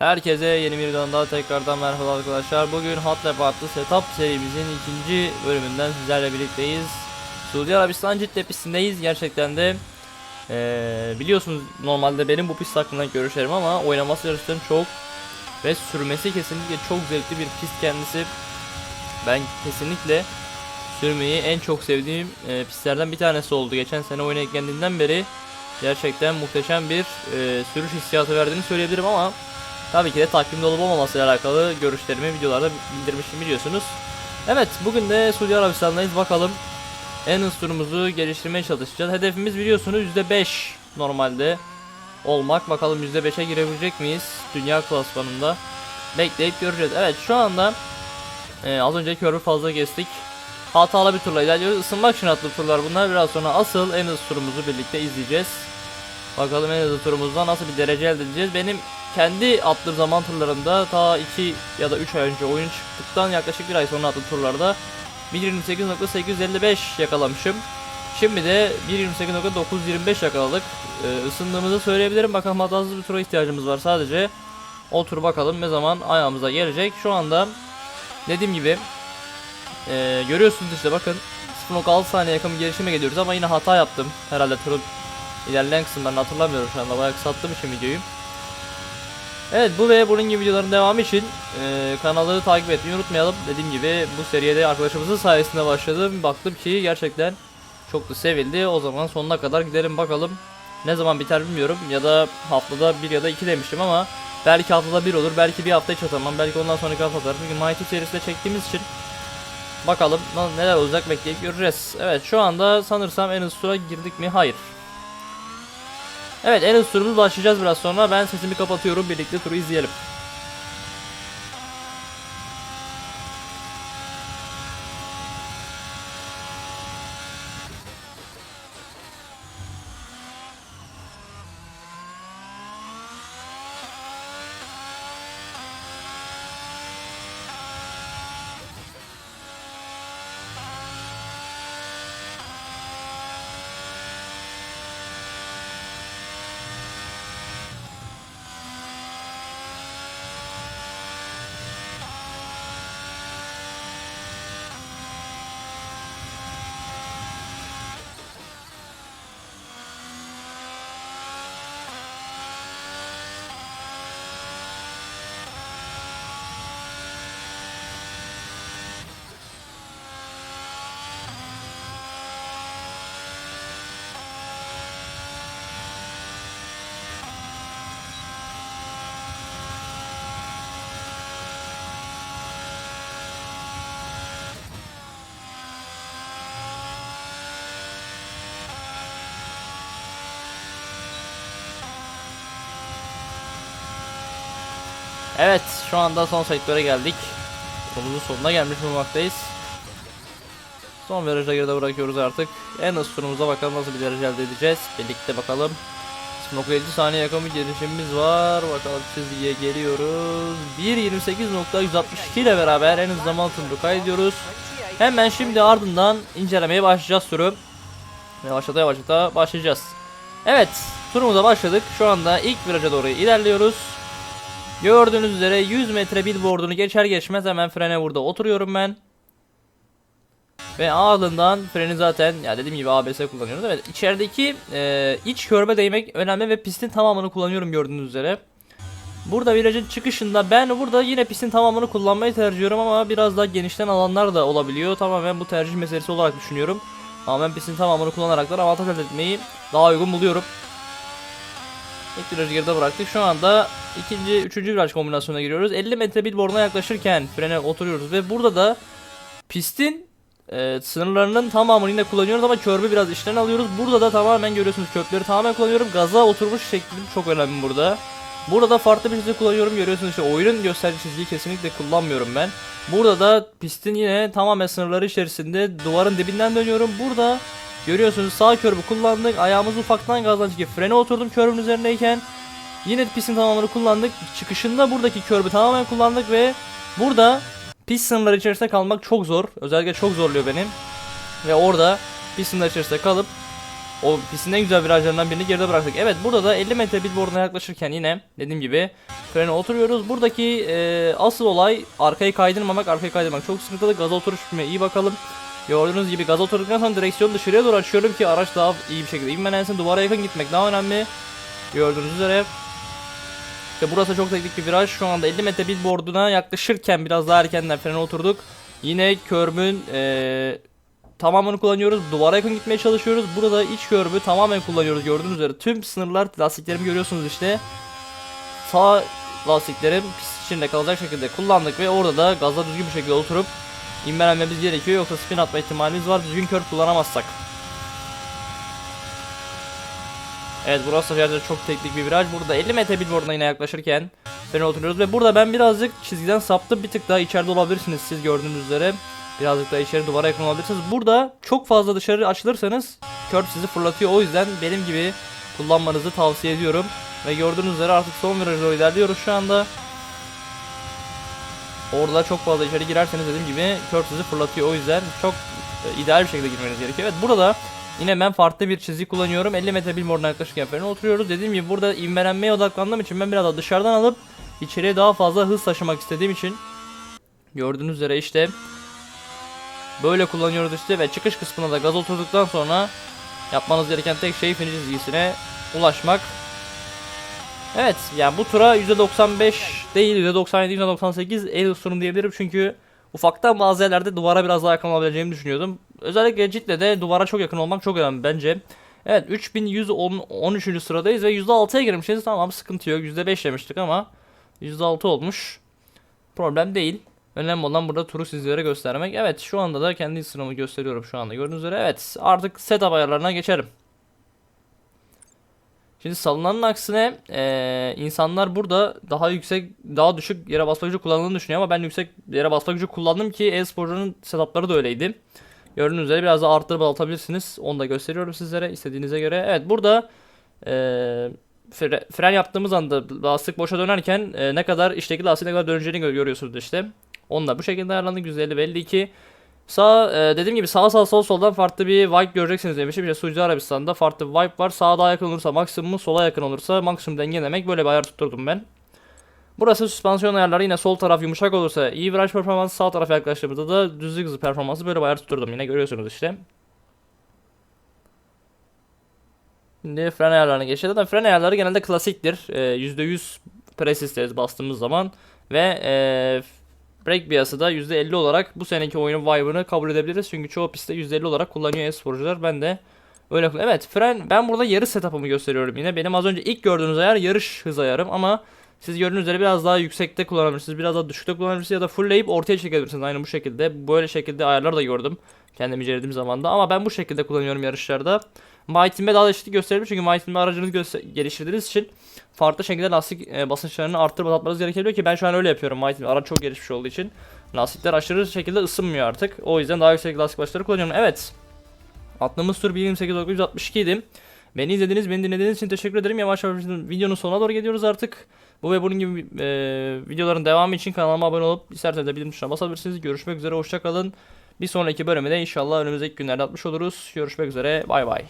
Herkese yeni bir videodan daha tekrardan merhaba arkadaşlar. Bugün Hot Lap adlı setup serimizin ikinci bölümünden sizlerle birlikteyiz. Suudi Arabistan Cidde pistindeyiz. Gerçekten de eee, biliyorsunuz normalde benim bu pist hakkında görüşlerim ama oynaması yarışların çok ve sürmesi kesinlikle çok zevkli bir pist kendisi. Ben kesinlikle sürmeyi en çok sevdiğim eee, pistlerden bir tanesi oldu. Geçen sene oyuna eklendiğinden beri gerçekten muhteşem bir eee, sürüş hissiyatı verdiğini söyleyebilirim ama Tabii ki de takvimde olup olmamasıyla alakalı görüşlerimi videolarda bildirmişim biliyorsunuz. Evet bugün de Suudi Arabistan'dayız bakalım. En turumuzu geliştirmeye çalışacağız. Hedefimiz biliyorsunuz %5 normalde olmak. Bakalım %5'e girebilecek miyiz dünya klasmanında. Bekleyip göreceğiz. Evet şu anda e, az önce körü fazla geçtik. Hatalı bir turla ilerliyoruz. Isınmak için atlı turlar bunlar. Biraz sonra asıl en hızlı turumuzu birlikte izleyeceğiz. Bakalım en hızlı turumuzda nasıl bir derece elde edeceğiz. Benim kendi attığım zaman turlarında ta 2 ya da 3 ay önce oyun çıktıktan yaklaşık bir ay sonra attığım turlarda 1.28.855 yakalamışım. Şimdi de 1.28.925 yakaladık. Ee, ısındığımızı söyleyebilirim. Bakalım hatasız bir tura ihtiyacımız var sadece. O tur bakalım ne zaman ayağımıza gelecek. Şu anda dediğim gibi ee, görüyorsunuz işte bakın 0.6 saniye yakın gelişime gidiyoruz ama yine hata yaptım. Herhalde turun ilerleyen kısımlarını hatırlamıyorum şu anda. Bayağı kısalttığım için videoyu. Evet bu ve bunun gibi videoların devamı için e, kanalı takip etmeyi unutmayalım. Dediğim gibi bu seriye de arkadaşımızın sayesinde başladım. Baktım ki gerçekten çok da sevildi. O zaman sonuna kadar gidelim bakalım. Ne zaman biter bilmiyorum. Ya da haftada bir ya da iki demiştim ama belki haftada bir olur. Belki bir hafta hiç atamam. Belki ondan sonraki hafta atarım. Çünkü Mighty serisinde çektiğimiz için bakalım neler olacak bekleyip göreceğiz. Evet şu anda sanırsam en tura girdik mi? Hayır. Evet hızlı turumuz başlayacağız biraz sonra. Ben sesimi kapatıyorum. Birlikte turu izleyelim. Evet şu anda son sektöre geldik. Turumuzun sonuna gelmiş bulunmaktayız. Son virajda geride bırakıyoruz artık. En hızlı turumuza bakalım nasıl bir derece elde edeceğiz. Birlikte bakalım. 0.7 saniye yakın bir gelişimimiz var. Bakalım çizgiye geliyoruz. 1.28.162 ile beraber en hızlı zaman turunu kaydediyoruz. Hemen şimdi ardından incelemeye başlayacağız turu. Yavaşlata yavaşlata başlayacağız. Evet turumuza başladık. Şu anda ilk viraja doğru ilerliyoruz. Gördüğünüz üzere 100 metre billboardunu geçer geçmez hemen frene burada oturuyorum ben. Ve ardından freni zaten ya dediğim gibi ABS kullanıyoruz. Evet içerideki e, iç körbe değmek önemli ve pistin tamamını kullanıyorum gördüğünüz üzere. Burada virajın çıkışında ben burada yine pistin tamamını kullanmayı tercih ediyorum ama biraz daha genişten alanlar da olabiliyor. Tamamen bu tercih meselesi olarak düşünüyorum. Ama ben pistin tamamını kullanarak da avantaj elde etmeyi daha uygun buluyorum. İlk virajı geride bıraktık. Şu anda ikinci, üçüncü viraj kombinasyonuna giriyoruz. 50 metre billboarduna yaklaşırken frene oturuyoruz ve burada da pistin e, sınırlarının tamamını yine kullanıyoruz ama körbü biraz işten alıyoruz. Burada da tamamen görüyorsunuz köpleri tamamen kullanıyorum. Gaza oturmuş şeklim çok önemli burada. Burada da farklı bir çizgi kullanıyorum. Görüyorsunuz işte oyunun gösterdiği çizgiyi kesinlikle kullanmıyorum ben. Burada da pistin yine tamamen sınırları içerisinde duvarın dibinden dönüyorum. Burada görüyorsunuz sağ körbü kullandık. Ayağımız ufaktan gazdan çıkıp frene oturdum körbün üzerindeyken. Yine pistin tamamını kullandık. Çıkışında buradaki körbü tamamen kullandık ve burada pist sınırları içerisinde kalmak çok zor. Özellikle çok zorluyor benim. Ve orada pist sınırları içerisinde kalıp O pistin en güzel virajlarından birini geride bıraktık. Evet burada da 50 metre billboarduna yaklaşırken yine dediğim gibi frene oturuyoruz. Buradaki e, asıl olay arkayı kaydırmamak. Arkayı kaydırmak çok sıkıntılı. Gaza oturuşuna iyi bakalım. Gördüğünüz gibi gaza oturduktan sonra direksiyonu dışarıya doğru açıyorum ki araç daha iyi bir şekilde ivmelensin. Duvara yakın gitmek daha önemli. Gördüğünüz üzere. İşte burası çok teknik bir viraj. Şu anda 50 metre billboarduna yaklaşırken biraz daha erkenden frene oturduk. Yine körbün e, tamamını kullanıyoruz. Duvara yakın gitmeye çalışıyoruz. Burada iç körbü tamamen kullanıyoruz. Gördüğünüz üzere tüm sınırlar lastiklerimi görüyorsunuz işte. Sağ lastiklerim pist içinde kalacak şekilde kullandık ve orada da gaza düzgün bir şekilde oturup inmelenmemiz gerekiyor. Yoksa spin atma ihtimalimiz var. Düzgün kör kullanamazsak. Evet burası gerçekten çok teknik bir viraj. Burada 50 metre billboarduna yine yaklaşırken frene oturuyoruz ve burada ben birazcık çizgiden saptım. Bir tık daha içeride olabilirsiniz siz gördüğünüz üzere. Birazcık daha içeri duvara yakın olabilirsiniz. Burada çok fazla dışarı açılırsanız kör sizi fırlatıyor. O yüzden benim gibi kullanmanızı tavsiye ediyorum. Ve gördüğünüz üzere artık son viraja doğru ilerliyoruz şu anda. Orada çok fazla içeri girerseniz dediğim gibi kör sizi fırlatıyor. O yüzden çok e, ideal bir şekilde girmeniz gerekiyor. Evet burada yine ben farklı bir çizgi kullanıyorum. 50 metre billboarduna yaklaşırken frene oturuyoruz. Dediğim gibi burada ivmelenmeye odaklandığım için ben biraz daha dışarıdan alıp içeriye daha fazla hız taşımak istediğim için gördüğünüz üzere işte böyle kullanıyoruz işte ve çıkış kısmına da gaz oturduktan sonra yapmanız gereken tek şey finish çizgisine ulaşmak. Evet yani bu tura %95 değil %97 %98 el sorun diyebilirim çünkü ufaktan bazı yerlerde duvara biraz daha yakın olabileceğimi düşünüyordum. Özellikle cidden de duvara çok yakın olmak çok önemli bence. Evet 3113. sıradayız ve %6'ya girmişiz tamam sıkıntı yok %5 demiştik ama %6 olmuş. Problem değil. Önemli olan burada turu sizlere göstermek. Evet şu anda da kendi sıramı gösteriyorum şu anda gördüğünüz üzere. Evet artık setup ayarlarına geçelim. Şimdi salınanın aksine eee, insanlar burada daha yüksek, daha düşük yere basma gücü kullandığını düşünüyor ama ben yüksek yere basma gücü kullandım ki e-sporcunun setupları da öyleydi. Gördüğünüz üzere biraz daha arttırıp azaltabilirsiniz. Onu da gösteriyorum sizlere istediğinize göre. Evet burada eee, fre- fren yaptığımız anda lastik boşa dönerken eee, ne kadar işteki lastiğin ne kadar döneceğini gö- görüyorsunuz işte. Onu da bu şekilde ayarlandı. Güzelli belli ki. Sağ e, dediğim gibi sağ sağ sol soldan farklı bir vibe göreceksiniz demiştim. İşte Suudi Arabistan'da farklı bir vibe var. Sağa daha yakın olursa maksimum, sola yakın olursa maksimum dengelemek böyle bir ayar tutturdum ben. Burası süspansiyon ayarları yine sol taraf yumuşak olursa iyi viraj performansı sağ tarafa yaklaştığımızda da düzlük hızı performansı böyle bir ayar tutturdum yine görüyorsunuz işte. Şimdi fren ayarlarına geçelim. Zaten fren ayarları genelde klasiktir. Ee, %100 press isteriz bastığımız zaman. Ve ee, Break biası da %50 olarak bu seneki oyunun vibe'ını kabul edebiliriz. Çünkü çoğu pistte %50 olarak kullanıyor e-sporcular. Ben de öyle Evet fren ben burada yarış setup'ımı gösteriyorum yine. Benim az önce ilk gördüğünüz ayar yarış hız ayarım ama siz gördüğünüz üzere biraz daha yüksekte kullanabilirsiniz. Biraz daha düşükte kullanabilirsiniz ya da fullleyip ortaya çekebilirsiniz. Aynı bu şekilde. Böyle şekilde ayarlar da gördüm. Kendim incelediğim zaman da ama ben bu şekilde kullanıyorum yarışlarda. MyTeam'e daha da eşitlik gösterebilirim çünkü MyTeam'e aracınızı geliştirdiğiniz için farklı şekilde lastik e, basınçlarını arttırıp azaltmanız gerekebiliyor ki ben şu an öyle yapıyorum. MyTeam araç çok gelişmiş olduğu için lastikler aşırı şekilde ısınmıyor artık. O yüzden daha yüksek lastik başları kullanıyorum. Evet. Attığımız tur 1.28.962 idi. Beni izlediğiniz, beni dinlediğiniz için teşekkür ederim. Yavaş yavaş videonun sonuna doğru geliyoruz artık. Bu ve bunun gibi e, videoların devamı için kanalıma abone olup isterseniz de bildirim tuşuna basabilirsiniz. Görüşmek üzere, hoşçakalın. Bir sonraki bölümde inşallah önümüzdeki günlerde atmış oluruz. Görüşmek üzere, bay bay.